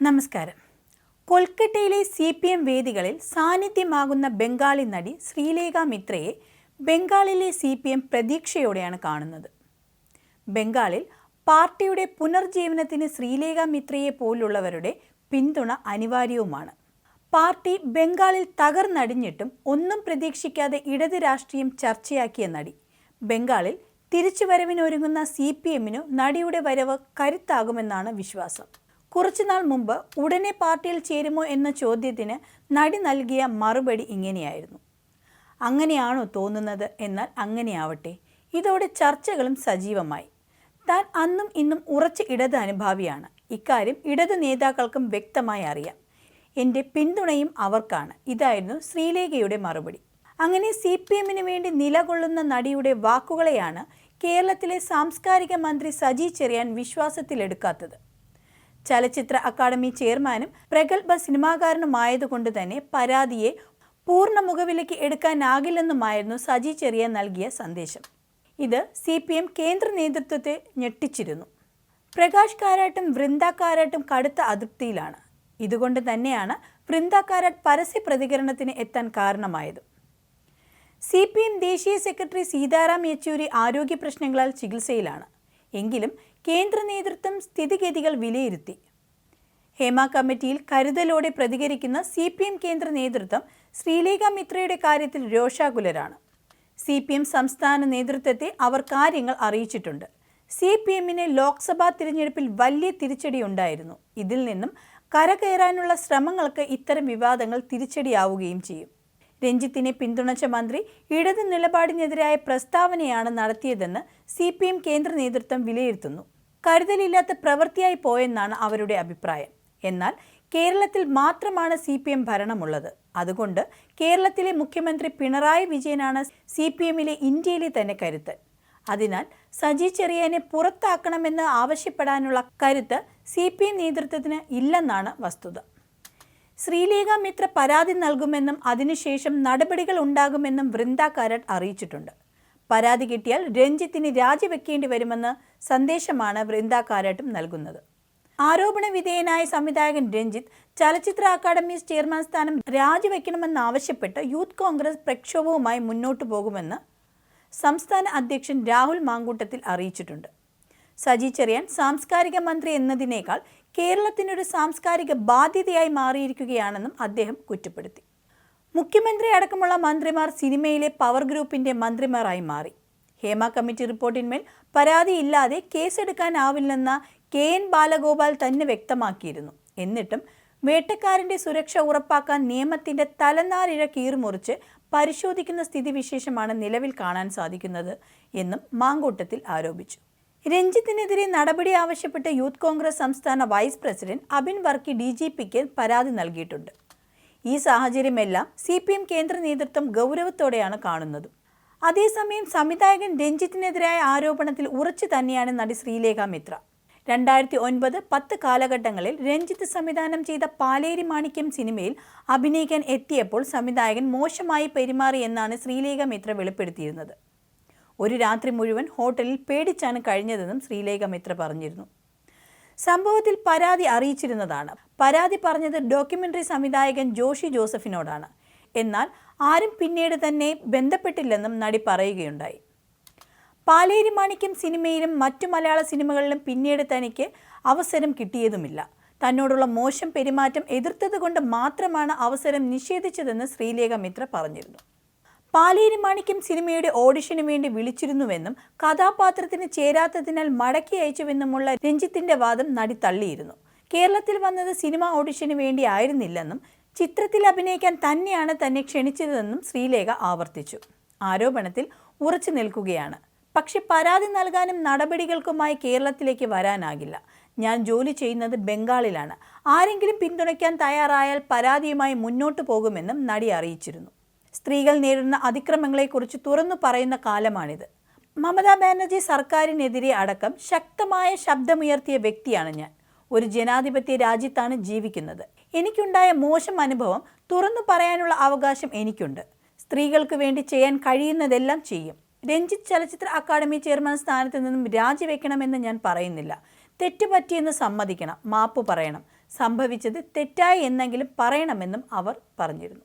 നമസ്കാരം. കൊൽക്കത്തയിലെ C P M വേദികളിൽ സാന്നിധ്യമാകുന്ന ബംഗാളി നടി ശ്രീലേഖ മിത്രയെ ബംഗാളിലെ സി പി എം പ്രതീക്ഷയോടെയാണ് കാണുന്നത്. ബംഗാളിൽ പാർട്ടിയുടെ പുനർജീവനത്തിന് ശ്രീലേഖ മിത്രയെ പോലുള്ളവരുടെ പിന്തുണ അനിവാര്യവുമാണ്. പാർട്ടി ബംഗാളിൽ തകർന്നടിഞ്ഞിട്ടും ഒന്നും പ്രതീക്ഷിക്കാതെ ഇടത് രാഷ്ട്രീയം ചർച്ചയാക്കിയ നടി ബംഗാളിൽ തിരിച്ചുവരവിനൊരുങ്ങുന്ന സി പി എമ്മിനു നടിയുടെ വരവ് കരുത്താകുമെന്നാണ് വിശ്വാസം. കുറച്ചുനാൾ മുമ്പ് ഉടനെ പാർട്ടിയിൽ ചേരുമോ എന്ന ചോദ്യത്തിന് നടി നൽകിയ മറുപടി ഇങ്ങനെയായിരുന്നു. അങ്ങനെയാണോ തോന്നുന്നത്? എന്നാൽ അങ്ങനെയാവട്ടെ. ഇതോടെ ചർച്ചകളും സജീവമായി. താൻ അന്നും ഇന്നും ഉറച്ച ഇടത് അനുഭാവിയാണ് ഇക്കാര്യം ഇടത് നേതാക്കൾക്കും വ്യക്തമായി അറിയാം. എന്റെ പിന്തുണയും അവർക്കാണ്. ഇതായിരുന്നു ശ്രീലേഖയുടെ മറുപടി. അങ്ങനെ സി പി എമ്മിന് വേണ്ടി നിലകൊള്ളുന്ന നടിയുടെ വാക്കുകളെയാണ് കേരളത്തിലെ സാംസ്കാരിക മന്ത്രി സജി ചെറിയാൻ വിശ്വാസത്തിലെടുക്കാത്തത്. ചലച്ചിത്ര അക്കാദമി ചെയർമാനും പ്രഗത്ഭ സിനിമാകാരനുമായതുകൊണ്ട് തന്നെ പരാതിയെ പൂർണ മുഖവിലയ്ക്ക് എടുക്കാനാകില്ലെന്നുമായിരുന്നു സജി ചെറിയ നൽകിയ സന്ദേശം. ഇത് സി പി എം കേന്ദ്ര നേതൃത്വത്തെ ഞെട്ടിച്ചിരുന്നു. പ്രകാശ് കാരാട്ടും വൃന്ദ കാരാട്ടും കടുത്ത അതൃപ്തിയിലാണ് ഇതുകൊണ്ട് തന്നെയാണ് വൃന്ദ കാരാട്ട് പരസ്യ പ്രതികരണത്തിന് എത്താൻ കാരണമായത്. സി പി എം ദേശീയ സെക്രട്ടറി സീതാറാം യെച്ചൂരി ആരോഗ്യ പ്രശ്നങ്ങളാൽ ചികിത്സയിലാണ്. എങ്കിലും കേന്ദ്ര നേതൃത്വം സ്ഥിതിഗതികൾ വിലയിരുത്തി. ഹേമ കമ്മിറ്റിയിൽ കരുതലോടെ പ്രതികരിക്കുന്ന സി പി എം കേന്ദ്ര നേതൃത്വം ശ്രീലേഖ മിത്രയുടെ കാര്യത്തിൽ രോഷാകുലരാണ്. സി പി എം സംസ്ഥാന നേതൃത്വത്തെ അവർ കാര്യങ്ങൾ അറിയിച്ചിട്ടുണ്ട്. സി പി എമ്മിന് ലോക്സഭാ തിരഞ്ഞെടുപ്പിൽ വലിയ തിരിച്ചടിയുണ്ടായിരുന്നു. ഇതിൽ നിന്നും കരകയറാനുള്ള ശ്രമങ്ങൾക്ക് ഇത്തരം വിവാദങ്ങൾ തിരിച്ചടിയാവുകയും ചെയ്യും. രഞ്ജിത്തിനെ പിന്തുണച്ച മന്ത്രി ഇടത് നിലപാടിനെതിരായ പ്രസ്താവനയാണ് നടത്തിയതെന്ന് സി കേന്ദ്ര നേതൃത്വം വിലയിരുത്തുന്നു. കരുതലില്ലാത്ത പ്രവൃത്തിയായി പോയെന്നാണ് അവരുടെ അഭിപ്രായം. എന്നാൽ കേരളത്തിൽ മാത്രമാണ് സി പി എം ഭരണമുള്ളത്. അതുകൊണ്ട് കേരളത്തിലെ മുഖ്യമന്ത്രി പിണറായി വിജയനാണ് സി പി എമ്മിലെ ഇന്ത്യയിലെ തന്നെ കരുത്ത്. അതിനാൽ സജി ചെറിയാനെ പുറത്താക്കണമെന്ന് ആവശ്യപ്പെടാനുള്ള കരുത്ത് സി പി എം നേതൃത്വത്തിന് ഇല്ലെന്നാണ് വസ്തുത. ശ്രീലേഖ മിത്ര പരാതി നൽകുമെന്നും അതിനുശേഷം നടപടികൾ ഉണ്ടാകുമെന്നും വൃന്ദ കാരട്ട് അറിയിച്ചിട്ടുണ്ട്. പരാതി കിട്ടിയാൽ രഞ്ജിത്തിന് രാജിവെക്കേണ്ടി വരുമെന്ന് സന്ദേശമാണ് വൃന്ദ കാരാട്ടും നൽകുന്നത്. ആരോപണ വിധേയനായ സംവിധായകൻ രഞ്ജിത്ത് ചലച്ചിത്ര അക്കാദമി ചെയർമാൻ സ്ഥാനം രാജിവെക്കണമെന്നാവശ്യപ്പെട്ട് യൂത്ത് കോൺഗ്രസ് പ്രക്ഷോഭവുമായി മുന്നോട്ടു പോകുമെന്ന് സംസ്ഥാന അധ്യക്ഷൻ രാഹുൽ മാങ്കൂട്ടത്തിൽ അറിയിച്ചിട്ടുണ്ട്. സജി ചെറിയാൻ സാംസ്കാരിക മന്ത്രി എന്നതിനേക്കാൾ കേരളത്തിനൊരു സാംസ്കാരിക ബാധ്യതയായി മാറിയിരിക്കുകയാണെന്നും അദ്ദേഹം കുറ്റപ്പെടുത്തി. മുഖ്യമന്ത്രി അടക്കമുള്ള മന്ത്രിമാർ സിനിമയിലെ പവർ ഗ്രൂപ്പിന്റെ മന്ത്രിമാരായി മാറി. ഹേമ കമ്മിറ്റി റിപ്പോർട്ടിന്മേൽ പരാതിയില്ലാതെ കേസെടുക്കാനാവില്ലെന്ന കെ എൻ ബാലഗോപാൽ തന്നെ വ്യക്തമാക്കിയിരുന്നു. എന്നിട്ടും വേട്ടക്കാരന്റെ സുരക്ഷ ഉറപ്പാക്കാൻ നിയമത്തിന്റെ തലനാരിഴ കീറുമുറിച്ച് പരിശോധിക്കുന്ന സ്ഥിതിവിശേഷമാണ് നിലവിൽ കാണാൻ സാധിക്കുന്നത് എന്നും മാങ്കൂട്ടത്തിൽ ആരോപിച്ചു. രഞ്ജിത്തിനെതിരെ നടപടി ആവശ്യപ്പെട്ട് യൂത്ത് കോൺഗ്രസ് സംസ്ഥാന vice president Abin Varkey D പരാതി നൽകിയിട്ടുണ്ട്. ഈ സാഹചര്യമെല്ലാം സി പി എം കേന്ദ്ര നേതൃത്വം ഗൗരവത്തോടെയാണ് കാണുന്നത്. അതേസമയം സംവിധായകൻ രഞ്ജിത്തിനെതിരായ ആരോപണത്തിൽ ഉറച്ചു തന്നെയാണ് നടി ശ്രീലേഖ മിത്ര. രണ്ടായിരത്തി ഒൻപത് പത്ത് കാലഘട്ടങ്ങളിൽ രഞ്ജിത്ത് സംവിധാനം ചെയ്ത പാലേരി മാണിക്യം സിനിമയിൽ അഭിനയിക്കാൻ എത്തിയപ്പോൾ സംവിധായകൻ മോശമായി പെരുമാറി എന്നാണ് ശ്രീലേഖ മിത്ര വെളിപ്പെടുത്തിയിരുന്നത്. ഒരു രാത്രി മുഴുവൻ ഹോട്ടലിൽ പേടിച്ചാണ് കഴിഞ്ഞതെന്നും ശ്രീലേഖ മിത്ര പറഞ്ഞിരുന്നു. സംഭവത്തിൽ പരാതി അറിയിച്ചിരുന്നതാണ്. പരാതി പറഞ്ഞത് ഡോക്യുമെന്ററി സംവിധായകൻ ജോഷി ജോസഫിനോടാണ്. എന്നാൽ ആരും പിന്നീട് തന്നെ ബന്ധപ്പെട്ടില്ലെന്നും നടി പറയുകയുണ്ടായി. പാലേരി മാണിക്യം സിനിമയിലും മറ്റു മലയാള സിനിമകളിലും പിന്നീട് തനിക്ക് അവസരം കിട്ടിയതുമില്ല. തന്നോടുള്ള മോശം പെരുമാറ്റം എതിർത്തതുകൊണ്ട് മാത്രമാണ് അവസരം നിഷേധിച്ചതെന്ന് ശ്രീലേഖ മിത്ര പറഞ്ഞിരുന്നു. പാലേരി മാണിക്യം സിനിമയുടെ ഓഡിഷന് വേണ്ടി വിളിച്ചിരുന്നുവെന്നും കഥാപാത്രത്തിന് ചേരാത്തതിനാൽ മടക്കി അയച്ചുവെന്നുമുള്ള രഞ്ജിത്തിന്റെ വാദം നടി തള്ളിയിരുന്നു കേരളത്തിൽ വന്നത് സിനിമ ഓഡിഷന് വേണ്ടി ആയിരുന്നില്ലെന്നും ചിത്രത്തിൽ അഭിനയിക്കാൻ തന്നെയാണ് തന്നെ ക്ഷണിച്ചതെന്നും ശ്രീലേഖ ആവർത്തിച്ചു. ആരോപണത്തിൽ ഉറച്ചു നിൽക്കുകയാണ്. പക്ഷെ പരാതി നൽകാനും നടപടികൾക്കുമായി കേരളത്തിലേക്ക് വരാനാകില്ല. ഞാൻ ജോലി ചെയ്യുന്നത് ബംഗാളിലാണ്. ആരെങ്കിലും പിന്തുണയ്ക്കാൻ തയ്യാറായാൽ പരാതിയുമായി മുന്നോട്ടു പോകുമെന്നും നടി അറിയിച്ചിരുന്നു. സ്ത്രീകൾ നേരിടുന്ന അതിക്രമങ്ങളെക്കുറിച്ച് തുറന്നു പറയുന്ന കാലമാണിത്. മമതാ ബാനർജി സർക്കാരിനെതിരെ അടക്കം ശക്തമായ ശബ്ദമുയർത്തിയ വ്യക്തിയാണ് ഞാൻ. ഒരു ജനാധിപത്യ രാജ്യത്താണ് ജീവിക്കുന്നത്. എനിക്കുണ്ടായ മോശം അനുഭവം തുറന്നു പറയാനുള്ള അവകാശം എനിക്കുണ്ട്. സ്ത്രീകൾക്ക് വേണ്ടി ചെയ്യാൻ കഴിയുന്നതെല്ലാം ചെയ്യും. രഞ്ജിത്ത് ചലച്ചിത്ര അക്കാദമി ചെയർമാൻ സ്ഥാനത്ത് നിന്നും രാജിവെക്കണമെന്ന് ഞാൻ പറയുന്നില്ല. തെറ്റുപറ്റിയെന്ന് സമ്മതിക്കണം മാപ്പ് പറയണം. സംഭവിച്ചത് തെറ്റായി എന്നെങ്കിലും പറയണമെന്നും അവർ പറഞ്ഞിരുന്നു.